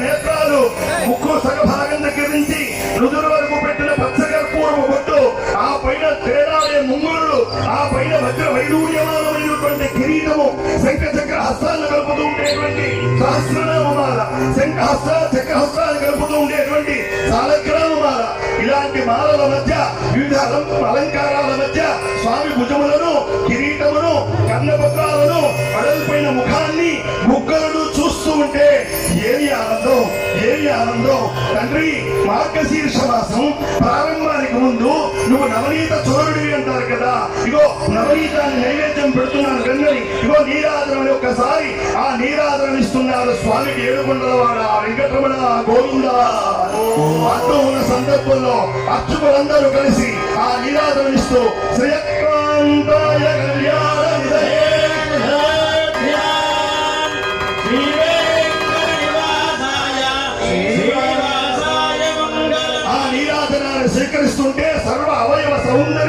నేత్రాలు ముక్కు సగభాగం దగ్గర నుంచి నుదురు వరకు పెట్టిన పచ్చకర్పూరము బొట్టు ఆ పైన తేడాలే ముంగురులు ఆ పైన వజ్ర వైడూర్యమానమైనటువంటి కిరీటము శంఖ చక్ర హస్తాలను కలుపుతూ ఉండేటువంటి సహస్రనామమాల శంఖ హస్త చక్ర హస్తాలు కలుపుతూ ఉండేటువంటి సాలగ్రామమాల ఇలాంటి మాలల మధ్య వివిధ అలం- అలంకారాల మధ్య స్వామి భుజములను కిరీటమును కన్నపత్రాలను అడలిపోయిన ముఖాన్ని ముగ్గులను చూస్తూ ఉంటే ఏమి ఆనందం ఏమి ఆనందం తండ్రి మార్గశీర్ష మాసం ప్రారంభానికి ముందు నువ్వు నవనీత చోరుడివి అంటారు కదా. ఇగో నవనీతాన్ని నైవేద్యం పెడుతున్నాను కన్నని ఇగో నీరాజనం ఒక్కసారి ఆ నీరాజనం ఇస్తున్నారు స్వామికి ఏడుకొండలవాడ వెంకటరమణ గోవింద. అంటూ ఉన్న సందర్భంలో అర్చకులందరూ కలిసి ఆ నీరాజనం ఇస్తూ శ్రీయకాంతాయ ఆ సర్వ అవయవ సౌందర్య